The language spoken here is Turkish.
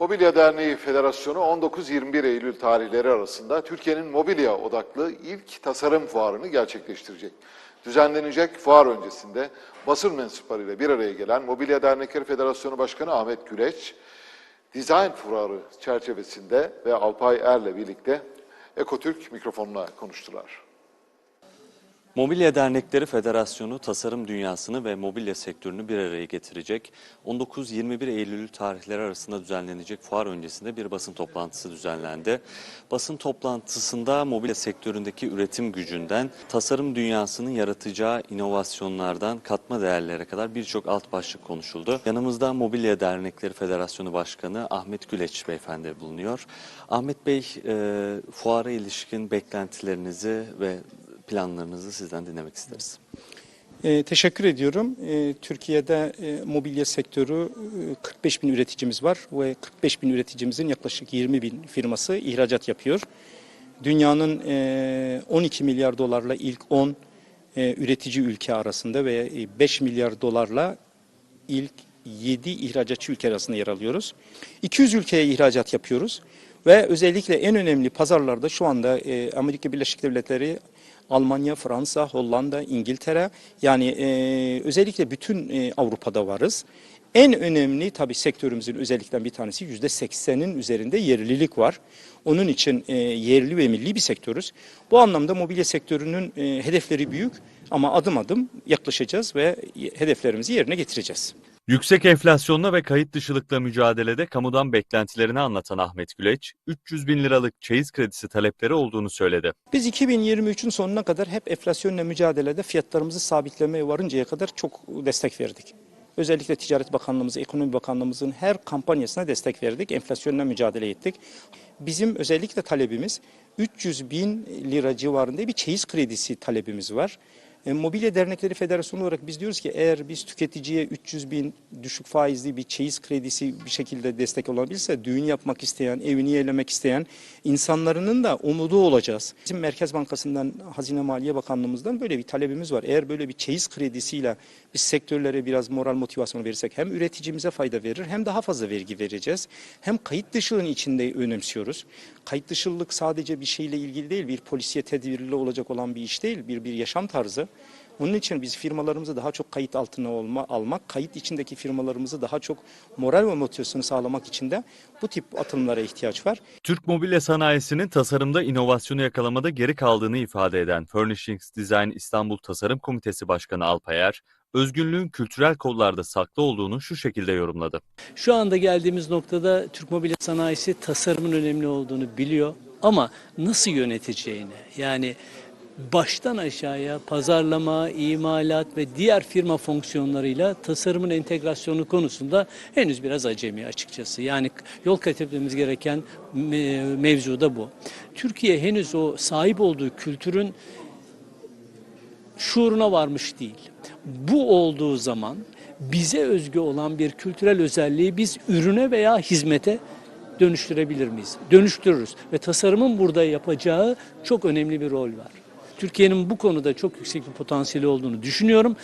Mobilya Derneği Federasyonu 19-21 Eylül tarihleri arasında Türkiye'nin mobilya odaklı ilk tasarım fuarını gerçekleştirecek. Düzenlenecek fuar öncesinde basın mensuplarıyla bir araya gelen Mobilya Dernekleri Federasyonu Başkanı Ahmet Güleç, Design Fuarı çerçevesinde ve Alpay Er'le birlikte Ekotürk mikrofonuna konuştular. Mobilya Dernekleri Federasyonu tasarım dünyasını ve mobilya sektörünü bir araya getirecek. 19-21 Eylül tarihleri arasında düzenlenecek fuar öncesinde bir basın toplantısı düzenlendi. Basın toplantısında mobilya sektöründeki üretim gücünden, tasarım dünyasının yaratacağı inovasyonlardan katma değerlere kadar birçok alt başlık konuşuldu. Yanımızda Mobilya Dernekleri Federasyonu Başkanı Ahmet Güleç Beyefendi bulunuyor. Ahmet Bey, e, fuara ilişkin beklentilerinizi ve planlarınızı sizden dinlemek isteriz. E, teşekkür ediyorum. E, Türkiye'de e, mobilya sektörü e, 45 bin üreticimiz var ve 45 bin üreticimizin yaklaşık 20 bin firması ihracat yapıyor. Dünyanın e, 12 milyar dolarla ilk 10 e, üretici ülke arasında ve e, 5 milyar dolarla ilk 7 ihracatçı ülke arasında yer alıyoruz. 200 ülkeye ihracat yapıyoruz ve özellikle en önemli pazarlarda şu anda e, Amerika Birleşik Devletleri, Almanya, Fransa, Hollanda, İngiltere yani e, özellikle bütün e, Avrupa'da varız. En önemli tabii sektörümüzün özellikten bir tanesi yüzde seksenin üzerinde yerlilik var. Onun için e, yerli ve milli bir sektörüz. Bu anlamda mobilya sektörünün e, hedefleri büyük ama adım adım yaklaşacağız ve hedeflerimizi yerine getireceğiz. Yüksek enflasyonla ve kayıt dışılıkla mücadelede kamudan beklentilerini anlatan Ahmet Güleç, 300 bin liralık çeyiz kredisi talepleri olduğunu söyledi. Biz 2023'ün sonuna kadar hep enflasyonla mücadelede fiyatlarımızı sabitlemeye varıncaya kadar çok destek verdik. Özellikle Ticaret Bakanlığımız, Ekonomi Bakanlığımızın her kampanyasına destek verdik. Enflasyonla mücadele ettik. Bizim özellikle talebimiz 300 bin lira civarında bir çeyiz kredisi talebimiz var. E, Mobilya Dernekleri Federasyonu olarak biz diyoruz ki eğer biz tüketiciye 300 bin düşük faizli bir çeyiz kredisi bir şekilde destek olabilirse düğün yapmak isteyen, evini yerlemek isteyen insanların da umudu olacağız. Bizim Merkez Bankası'ndan, Hazine Maliye Bakanlığımızdan böyle bir talebimiz var. Eğer böyle bir çeyiz kredisiyle biz sektörlere biraz moral motivasyonu verirsek hem üreticimize fayda verir hem daha fazla vergi vereceğiz. Hem kayıt dışılığın içinde önemsiyoruz. Kayıt dışılık sadece bir şeyle ilgili değil, bir polisiye tedbirli olacak olan bir iş değil, bir bir yaşam tarzı. Onun için biz firmalarımızı daha çok kayıt altına olma, almak, kayıt içindeki firmalarımızı daha çok moral ve motivasyonu sağlamak için de bu tip atılımlara ihtiyaç var. Türk mobilya sanayisinin tasarımda inovasyonu yakalamada geri kaldığını ifade eden Furnishings Design İstanbul Tasarım Komitesi Başkanı Alpayer, özgünlüğün kültürel kodlarda saklı olduğunu şu şekilde yorumladı. Şu anda geldiğimiz noktada Türk mobilya sanayisi tasarımın önemli olduğunu biliyor ama nasıl yöneteceğini yani baştan aşağıya pazarlama, imalat ve diğer firma fonksiyonlarıyla tasarımın entegrasyonu konusunda henüz biraz acemi açıkçası. Yani yol kat etmemiz gereken me- mevzu da bu. Türkiye henüz o sahip olduğu kültürün şuuruna varmış değil. Bu olduğu zaman bize özgü olan bir kültürel özelliği biz ürüne veya hizmete dönüştürebilir miyiz? Dönüştürürüz ve tasarımın burada yapacağı çok önemli bir rol var. Türkiye'nin bu konuda çok yüksek bir potansiyeli olduğunu düşünüyorum.